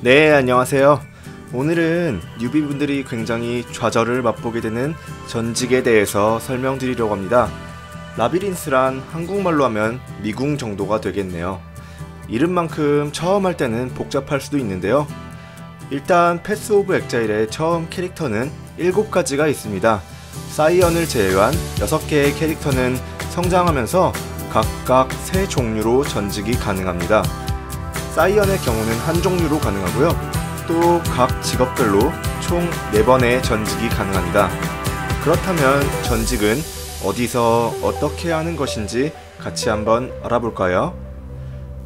네, 안녕하세요. 오늘은 뉴비분들이 굉장히 좌절을 맛보게 되는 전직에 대해서 설명드리려고 합니다. 라비린스란 한국말로 하면 미궁 정도가 되겠네요. 이름만큼 처음 할 때는 복잡할 수도 있는데요. 일단 패스 오브 엑자일의 처음 캐릭터는 7가지가 있습니다. 사이언을 제외한 6개의 캐릭터는 성장하면서 각각 3 종류로 전직이 가능합니다. 사이언의 경우는 한 종류로 가능하고요. 또 각 직업별로 총 4번의 전직이 가능합니다. 그렇다면 전직은 어디서 어떻게 하는 것인지 같이 한번 알아볼까요?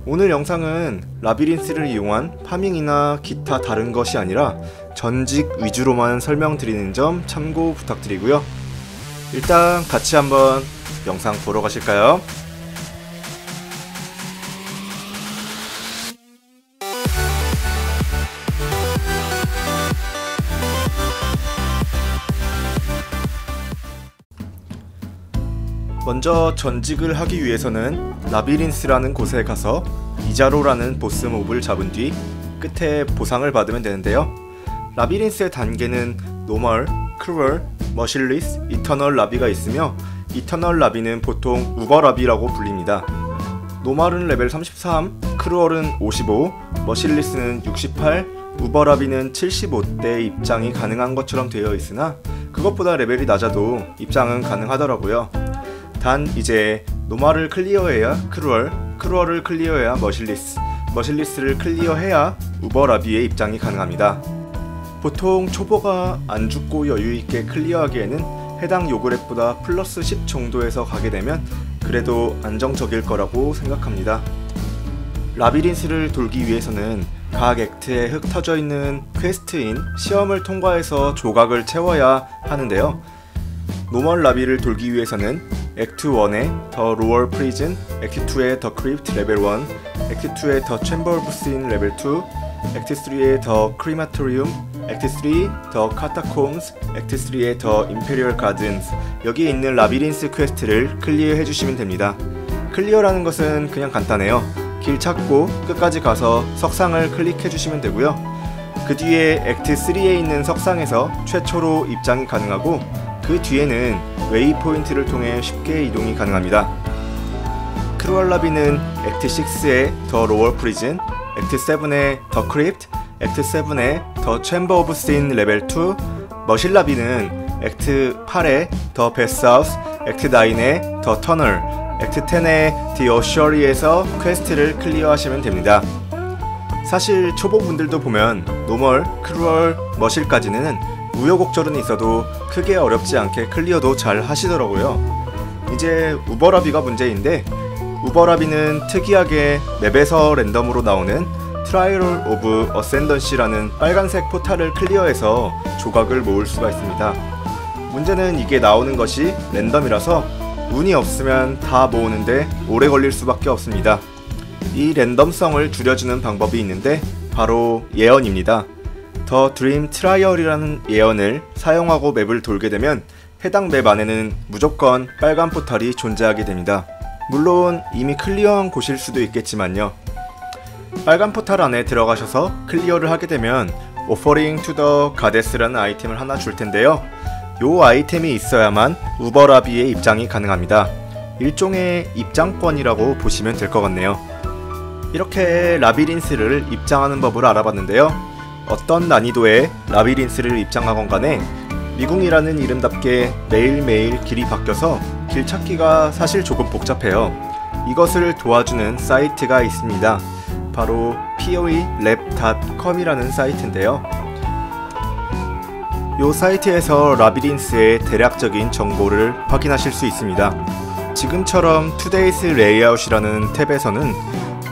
오늘 영상은 라비린스를 이용한 파밍이나 기타 다른 것이 아니라 전직 위주로만 설명드리는 점 참고 부탁드리고요. 일단 같이 한번 영상 보러 가실까요? 먼저 전직을 하기 위해서는 라비린스라는 곳에 가서 이자로라는 보스 몹을 잡은 뒤 끝에 보상을 받으면 되는데요. 라비린스의 단계는 노멀, 크루얼, 머실리스, 이터널 라비가 있으며 이터널 라비는 보통 우버 라비라고 불립니다. 노멀은 레벨 33, 크루얼은 55, 머실리스는 68, 우버 라비는 75대 입장이 가능한 것처럼 되어 있으나 그것보다 레벨이 낮아도 입장은 가능하더라고요. 단 이제 노마를 클리어해야 크루얼, 크루얼을 클리어해야 머실리스, 머실리스를 클리어해야 우버라비의 입장이 가능합니다. 보통 초보가 안 죽고 여유있게 클리어하기에는 해당 요그랩보다 플러스 10 정도에서 가게 되면 그래도 안정적일 거라고 생각합니다. 라비린스를 돌기 위해서는 각 액트에 흩어져 있는 퀘스트인 시험을 통과해서 조각을 채워야 하는데요. 노멀 라비를 돌기 위해서는 액트 1의 더 로얼 프리즌, 액트 2의 더 크립트 레벨 1, 액트 2의 더 챔버 신 레벨 2, 액트 3의 더 크리마토리움, 액트 3, 더 카타콤스, 액트 3의 더 임페리얼 가든스 여기에 있는 라비린스 퀘스트를 클리어 해주시면 됩니다. 클리어라는 것은 그냥 간단해요. 길 찾고 끝까지 가서 석상을 클릭해주시면 되고요. 그 뒤에 액트 3에 있는 석상에서 최초로 입장이 가능하고 그 뒤에는 웨이포인트를 통해 쉽게 이동이 가능합니다. 크루얼라비는 액트 6의 더 로얼 프리즌, 액트 7의 더 크립트, 액트 7의 더 챔버 오브 신 레벨 2, 머실라비는 액트 8의 더 베스하우스, 액트 9의 더 터널, 액트 10의 디 어셔리에서 퀘스트를 클리어하시면 됩니다. 사실 초보분들도 보면 노멀, 크루얼, 머실까지는 우여곡절은 있어도 크게 어렵지 않게 클리어도 잘 하시더라고요. 이제 우버라비가 문제인데 우버라비는 특이하게 맵에서 랜덤으로 나오는 트라이얼 오브 어센던시라는 빨간색 포탈을 클리어해서 조각을 모을 수가 있습니다. 문제는 이게 나오는 것이 랜덤이라서 운이 없으면 다 모으는데 오래 걸릴 수밖에 없습니다. 이 랜덤성을 줄여주는 방법이 있는데 바로 예언입니다. 더 드림 트라이얼이라는 예언을 사용하고 맵을 돌게 되면 해당 맵 안에는 무조건 빨간 포탈이 존재하게 됩니다. 물론 이미 클리어한 곳일 수도 있겠지만요. 빨간 포탈 안에 들어가셔서 클리어를 하게 되면 오퍼링 투더 가데스라는 아이템을 하나 줄 텐데요. 요 아이템이 있어야만 우버라비의 입장이 가능합니다. 일종의 입장권이라고 보시면 될 것 같네요. 이렇게 라비린스를 입장하는 법을 알아봤는데요. 어떤 난이도의 라비린스를 입장하건 간에 미궁이라는 이름답게 매일매일 길이 바뀌어서 길 찾기가 사실 조금 복잡해요. 이것을 도와주는 사이트가 있습니다. 바로 poelab.com이라는 사이트인데요. 이 사이트에서 라비린스의 대략적인 정보를 확인하실 수 있습니다. 지금처럼 투데이스 레이아웃이라는 탭에서는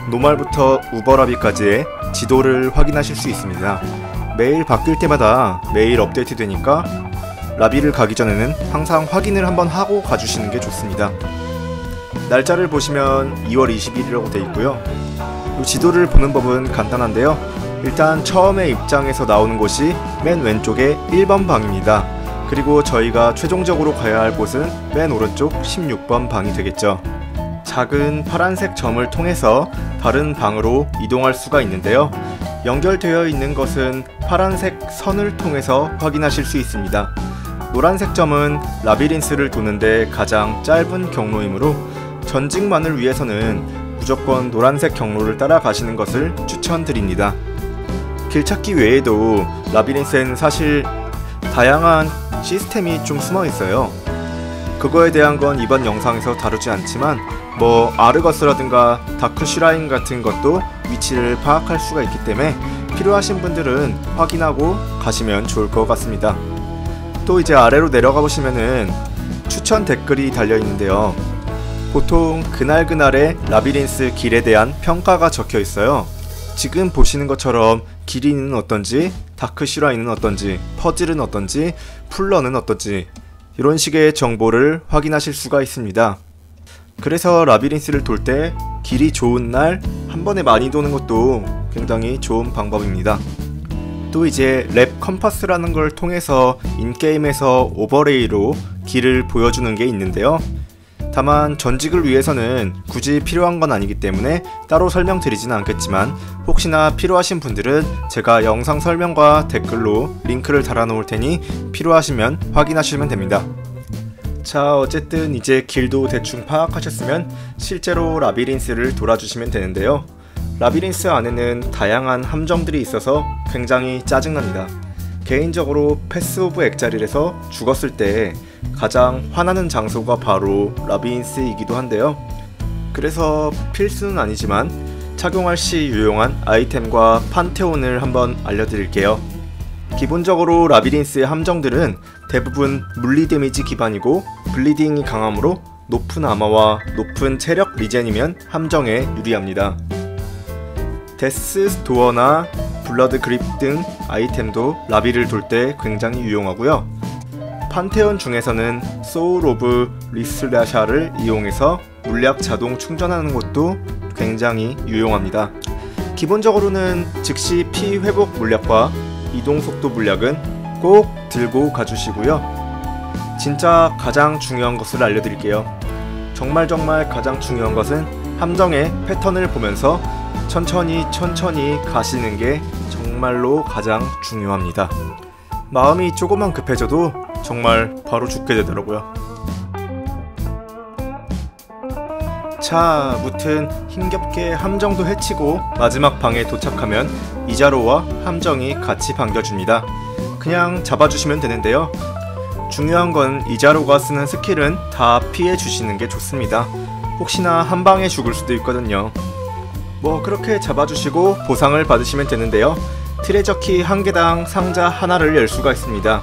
노말부터 우버라비까지의 지도를 확인하실 수 있습니다. 매일 바뀔 때마다 매일 업데이트 되니까 라비를 가기 전에는 항상 확인을 한번 하고 가주시는 게 좋습니다. 날짜를 보시면 2월 20일이라고 되어 있고요. 이 지도를 보는 법은 간단한데요. 일단 처음에 입장에서 나오는 곳이 맨 왼쪽에 1번 방입니다. 그리고 저희가 최종적으로 가야 할 곳은 맨 오른쪽 16번 방이 되겠죠. 작은 파란색 점을 통해서 다른 방으로 이동할 수가 있는데요. 연결되어 있는 것은 파란색 선을 통해서 확인하실 수 있습니다. 노란색 점은 라비린스를 도는데 가장 짧은 경로이므로 전직만을 위해서는 무조건 노란색 경로를 따라가시는 것을 추천드립니다. 길 찾기 외에도 라비린스에는 사실 다양한 시스템이 좀 숨어 있어요. 그거에 대한 건 이번 영상에서 다루지 않지만 뭐 아르거스라든가 다크 슈라인 같은 것도 위치를 파악할 수가 있기 때문에 필요하신 분들은 확인하고 가시면 좋을 것 같습니다. 또 이제 아래로 내려가 보시면은 추천 댓글이 달려 있는데요. 보통 그날그날의 라비린스 길에 대한 평가가 적혀 있어요. 지금 보시는 것처럼 길이는 어떤지, 다크 슈라인은 어떤지, 퍼즐은 어떤지, 풀러는 어떤지 이런 식의 정보를 확인하실 수가 있습니다. 그래서 라비린스를 돌 때 길이 좋은 날 한 번에 많이 도는 것도 굉장히 좋은 방법입니다. 또 이제 랩 컴퍼스라는 걸 통해서 인게임에서 오버레이로 길을 보여주는 게 있는데요. 다만 전직을 위해서는 굳이 필요한 건 아니기 때문에 따로 설명드리지는 않겠지만 혹시나 필요하신 분들은 제가 영상 설명과 댓글로 링크를 달아 놓을 테니 필요하시면 확인하시면 됩니다. 자 어쨌든 이제 길도 대충 파악하셨으면 실제로 라비린스를 돌아주시면 되는데요. 라비린스 안에는 다양한 함정들이 있어서 굉장히 짜증납니다. 개인적으로 패스 오브 엑자릴에서 죽었을 때 가장 화나는 장소가 바로 라비린스이기도 한데요. 그래서 필수는 아니지만 착용할 시 유용한 아이템과 판테온을 한번 알려드릴게요. 기본적으로 라비린스의 함정들은 대부분 물리 데미지 기반이고 블리딩이 강하므로 높은 아마와 높은 체력 리젠이면 함정에 유리합니다. 데스 스토어나 블러드 그립 등 아이템도 라비를 돌 때 굉장히 유용하고요. 판테온 중에서는 소울 오브 리슬라샤를 이용해서 물약 자동 충전하는 것도 굉장히 유용합니다. 기본적으로는 즉시 피 회복 물약과 이동 속도 물약은 꼭 들고 가주시고요. 진짜 가장 중요한 것을 알려드릴게요. 정말 정말 가장 중요한 것은 함정의 패턴을 보면서 천천히 천천히 가시는 게 정말로 가장 중요합니다. 마음이 조금만 급해져도 정말 바로 죽게 되더라고요. 자, 무튼 힘겹게 함정도 해치고 마지막 방에 도착하면 이자로와 함정이 같이 반겨줍니다. 그냥 잡아주시면 되는데요. 중요한 건 이자로가 쓰는 스킬은 다 피해 주시는 게 좋습니다. 혹시나 한 방에 죽을 수도 있거든요. 뭐 그렇게 잡아주시고 보상을 받으시면 되는데요. 트레저 키 한 개당 상자 하나를 열 수가 있습니다.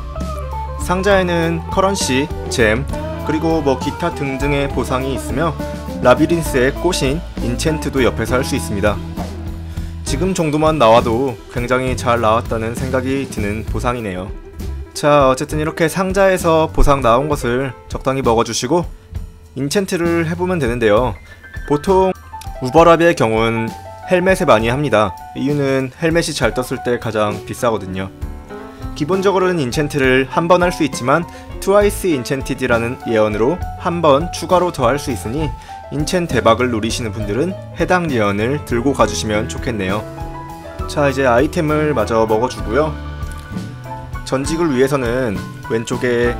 상자에는 커런시, 잼, 그리고 뭐 기타 등등의 보상이 있으며 라비린스에 꽂인 인챈트도 옆에서 할 수 있습니다. 지금 정도만 나와도 굉장히 잘 나왔다는 생각이 드는 보상이네요. 자, 어쨌든 이렇게 상자에서 보상 나온 것을 적당히 먹어주시고 인챈트를 해보면 되는데요. 보통 우버랍의 경우는 헬멧에 많이 합니다. 이유는 헬멧이 잘 떴을 때 가장 비싸거든요. 기본적으로는 인챈트를 한 번 할 수 있지만 트와이스 인챈티드라는 예언으로 한 번 추가로 더 할 수 있으니 인챈 대박을 노리시는 분들은 해당 예언을 들고 가주시면 좋겠네요. 자 이제 아이템을 마저 먹어주고요. 전직을 위해서는 왼쪽에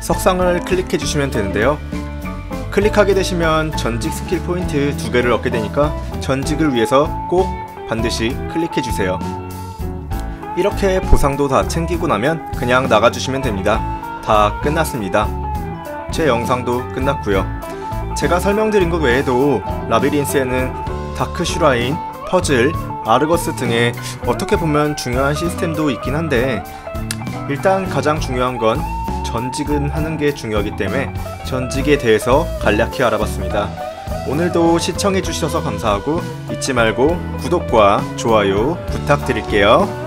석상을 클릭해 주시면 되는데요. 클릭하게 되시면 전직 스킬 포인트 두 개를 얻게 되니까 전직을 위해서 꼭 반드시 클릭해 주세요. 이렇게 보상도 다 챙기고 나면 그냥 나가주시면 됩니다. 다 끝났습니다. 제 영상도 끝났고요. 제가 설명드린 것 외에도 라비린스에는 다크 슈라인, 퍼즐, 아르거스 등의 어떻게 보면 중요한 시스템도 있긴 한데 일단 가장 중요한 건 전직은 하는 게 중요하기 때문에 전직에 대해서 간략히 알아봤습니다. 오늘도 시청해 주셔서 감사하고 잊지 말고 구독과 좋아요 부탁드릴게요.